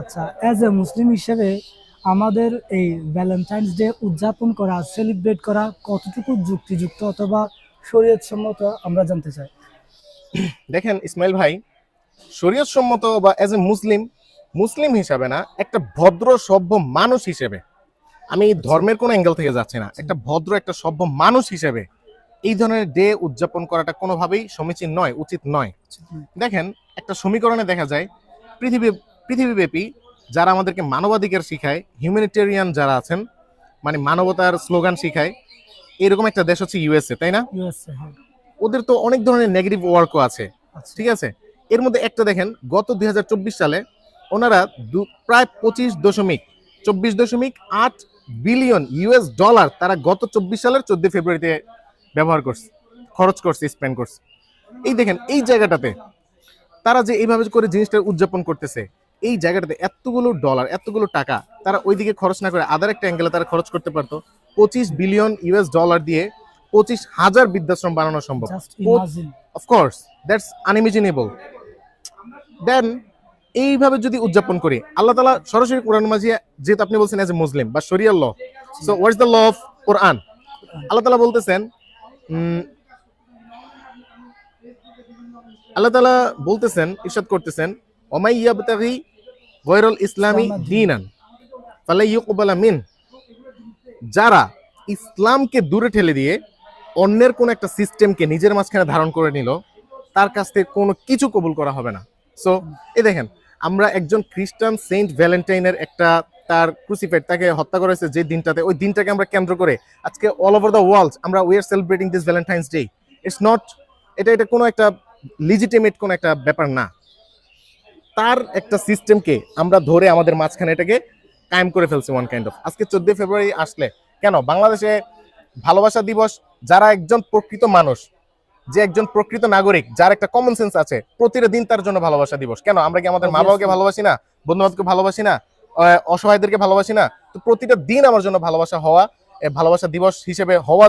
আচ্ছা as a মুসলিম হিসেবে আমাদের এই ভ্যালেন্টাইন্স ডে উদযাপন করা সেলিব্রেট করা কতটুকু যুক্তিযুক্ত অথবা শরীয়ত সম্মত আমরা জানতে চাই? দেখেন ইসমাইল ভাই শরীয়ত সম্মত বা এজ এ মুসলিম মুসলিম হিসাবে না একটা ভদ্র সভ্য মানুষ হিসেবে। আমি ধর্মের কোনো অ্যাঙ্গেল থেকে যাচ্ছি না একটা ভদ্র একটা সভ্য মানুষ হিসেবে এই ধরনের ডে উদযাপন করাটা কোনোভাবেই সমীচীন নয় উচিত নয়। দেখেন একটা সমীকরণে দেখা যায় পৃথিবী পৃথিবীব্যাপী যারা আমাদেরকে মানবাধিকার শিখায় হিউম্যানিটেরিয়ান যারা আছেন মানে মানবতার স্লোগান শিখায় এরকম একটা দেশ হচ্ছে ইউএসএ তাই না? হ্যাঁ। ওদের তো অনেক ধরনের নেগেটিভ ওয়ার্কও আছে আচ্ছা। ঠিক আছে? এর মধ্যে একটা দেখেন গত দুই হাজার চব্বিশ সালে ওনারা প্রায় পঁচিশ দশমিক চব্বিশ দশমিক আট বিলিয়ন ইউএস ডলার তারা গত চব্বিশ সালের চোদ্দ ফেব্রুয়ারিতে ব্যবহার করছে খরচ করছে স্পেন্ড করছে। এই দেখেন এই জায়গাটাতে তারা যে এইভাবে করে জিনিসটা উদযাপন করতেছে এই জায়গাটাতে এতগুলো ডলার এতগুলো টাকা তারা ওইদিকে খরচ না করে আদার একটা অ্যাঙ্গেলে তারা খরচ করতে পারতো। পঁচিশ বিলিয়ন ইউএস ডলার দিয়ে পঁচিশ হাজার বৃদ্ধাশ্রম বানানো সম্ভব। Just imagine of that's unimaginable then এইভাবে যদি উদযাপন করি আল্লাহ তালা সরাসরি কোরআন মাঝে যেহেতু আপনি বলছেন এজ এ মুসলিম বা শরিয়ার law so what's the law of Quran Allah তালা বলতেছেন আল্লাহ তালা বলতেছেন ইরশাদ করতেছেন ওমাই ইয়াবতাগি গৈরুল ইসলামী দিনান। ফালা ইউকবালা মিন। যারা ইসলামকে দূরে ঠেলে দিয়ে অন্যের কোন একটা সিস্টেমকে নিজের মাঝখানে ধারণ করে নিল তার কাছ থেকে কোনো কিছু কবুল করা হবে না। সো এই দেখেন আমরা একজন খ্রিস্টান সেন্ট ভ্যালেন্টাইনের একটা তার ক্রুসিফাইড তাকে হত্যা করা হয়েছে যে দিনটাতে। ওই দিনটাকে আমরা কেন্দ্র করে আজকে অল ওভার দ্য ওয়ার্ল্ড আমরা we are celebrating this Valentine's day it's not এটা এটা কোনো একটা লিজিটিমেট কোনো একটা ব্যাপার না। তার একটা সিস্টেমকে আমরা ধরে আমাদের মাঝখানে এটাকে কায়েম করে ফেলছি ওয়ান কাইন্ড অফ আজকে চোদ্দই ফেব্রুয়ারি আসলে। কেন? বাংলাদেশে ভালোবাসা দিবস যারা একজন প্রকৃত মানুষ যে একজন প্রকৃত নাগরিক যার একটা কমন সেন্স আছে প্রতিটা দিন তার জন্য ভালোবাসা দিবস। কেন? আমরা কি আমাদের মা বাবাকে ভালোবাসি না? বন্ধু বান্ধবকে ভালোবাসি না? অসহায়দেরকে ভালোবাসি না? তো প্রতিটা দিন আমার জন্য ভালোবাসা হওয়া ভালোবাসা দিবস হিসেবে হওয়া